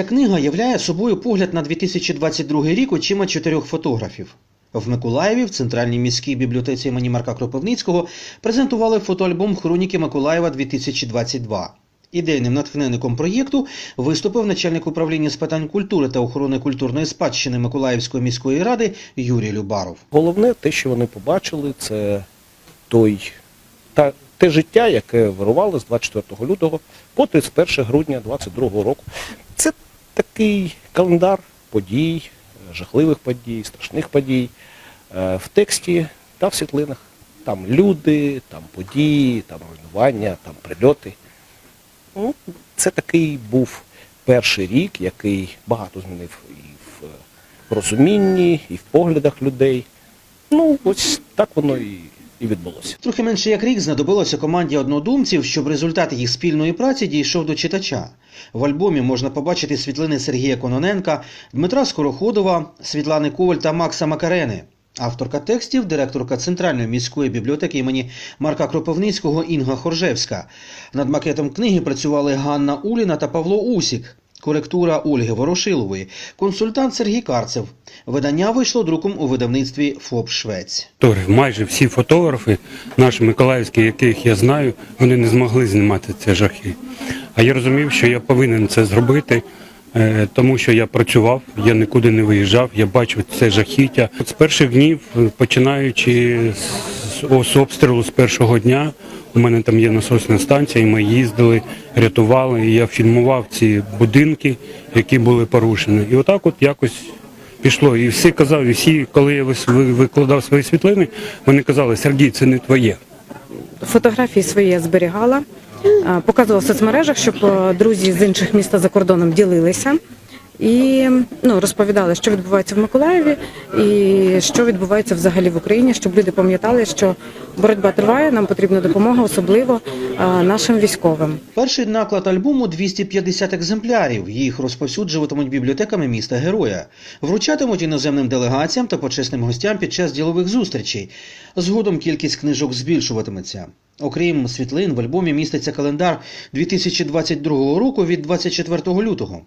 Ця книга являє собою погляд на 2022 рік очима чотирьох фотографів. В Миколаєві в центральній міській бібліотеці імені Марка Кропивницького презентували фотоальбом Хроніки Миколаєва 2022. Ідейним натхненником проєкту виступив начальник управління з питань культури та охорони культурної спадщини Миколаївської міської ради Юрій Любаров. Головне, те, що вони побачили, це той, та, те життя, яке вирувало з 24 лютого по 31 грудня 2022 року. Такий календар подій, жахливих подій, страшних подій е, в тексті та в світлинах. Там люди, там події, там руйнування, там прильоти. Ну, це такий був перший рік, який багато змінив і в розумінні, і в поглядах людей. Ну, ось так воно і, і відбулося. Трохи менше як рік знадобилося команді однодумців, щоб результат їх спільної праці дійшов до читача. В альбомі можна побачити світлини Сергія Кононенка, Дмитра Скороходова, Світлани Коваль та Макса Макарени. Авторка текстів, директорка Центральної міської бібліотеки імені Марка Кропивницького Інга Хоржевська. Над макетом книги працювали Ганна Уліна та Павло Усік. Коректура Ольги Ворошилової, консультант Сергій Карцев. Видання вийшло друком у видавництві ФОП Швець. Майже всі фотографи, наші миколаївські, яких я знаю, вони не змогли знімати ці жахи. А я розумів, що я повинен це зробити, е, тому що я працював, я нікуди не виїжджав, я бачив це жахіття. От з перших днів, е, починаючи з обстрілу з першого дня, у мене там є насосна станція, і ми їздили, рятували, і я фільмував ці будинки, які були порушені. І отак от якось пішло. І всі казали, всі, коли я викладав свої світлини, вони казали, Сергій, це не твоє. Фотографії свої я зберігала, показувала в соцмережах, щоб друзі з інших міст за кордоном ділилися і ну, розповідали, що відбувається в Миколаєві і що відбувається взагалі в Україні, щоб люди пам'ятали, що боротьба триває, нам потрібна допомога, особливо нашим військовим. Перший наклад альбому 250 екземплярів. Їх розповсюджуватимуть бібліотеками міста Героя. Вручатимуть іноземним делегаціям та почесним гостям під час ділових зустрічей. Згодом кількість книжок збільшуватиметься. Окрім світлин, в альбомі міститься календар 2022 року від 24 лютого.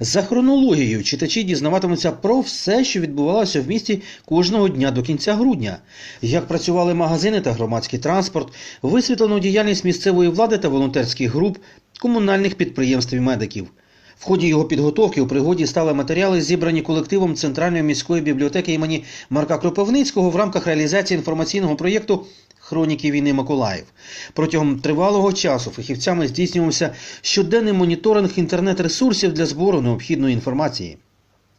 За хронологією читачі дізнаватимуться про все, що відбувалося в місті кожного дня до кінця грудня, як працювали магазини та громадський транспорт, висвітлену діяльність місцевої влади та волонтерських груп, комунальних підприємств і медиків. В ході його підготовки у пригоді стали матеріали, зібрані колективом Центральної міської бібліотеки імені Марка Кропивницького в рамках реалізації інформаційного проєкту Хроніки війни Миколаїв. Протягом тривалого часу фахівцями здійснювався щоденний моніторинг інтернет-ресурсів для збору необхідної інформації.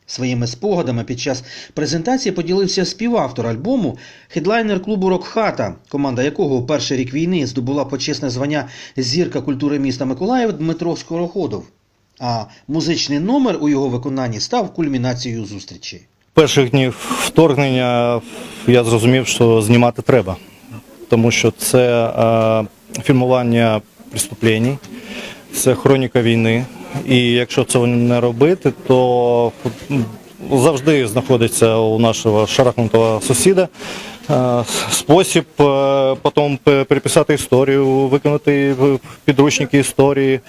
Своїми спогадами під час презентації поділився співавтор альбому, хедлайнер клубу Рокхата, команда якого у перший рік війни здобула почесне звання Зірка культури міста Миколаїв Дмитро Скороходов. А музичний номер у його виконанні став кульмінацією зустрічі. перших днів вторгнення я зрозумів, що знімати треба, тому що це е, фільмування преступлень, це хроніка війни. І якщо цього не робити, то завжди знаходиться у нашого шарахнутого сусіда е, спосіб е, потім переписати історію, виконати підручники історії,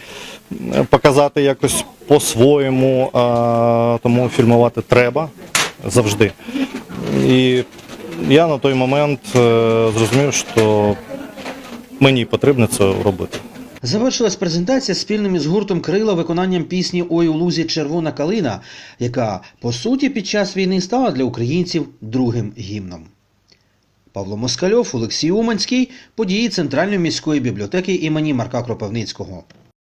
показати якось по-своєму, тому фільмувати треба завжди. І я на той момент е, зрозумів, що мені потрібно це робити. Завершилась презентація спільним із гуртом Крила виконанням пісні Ой у лузі червона калина, яка по суті під час війни стала для українців другим гімном. Павло Москальов, Олексій Уманський, події Центральної міської бібліотеки імені Марка Кропивницького.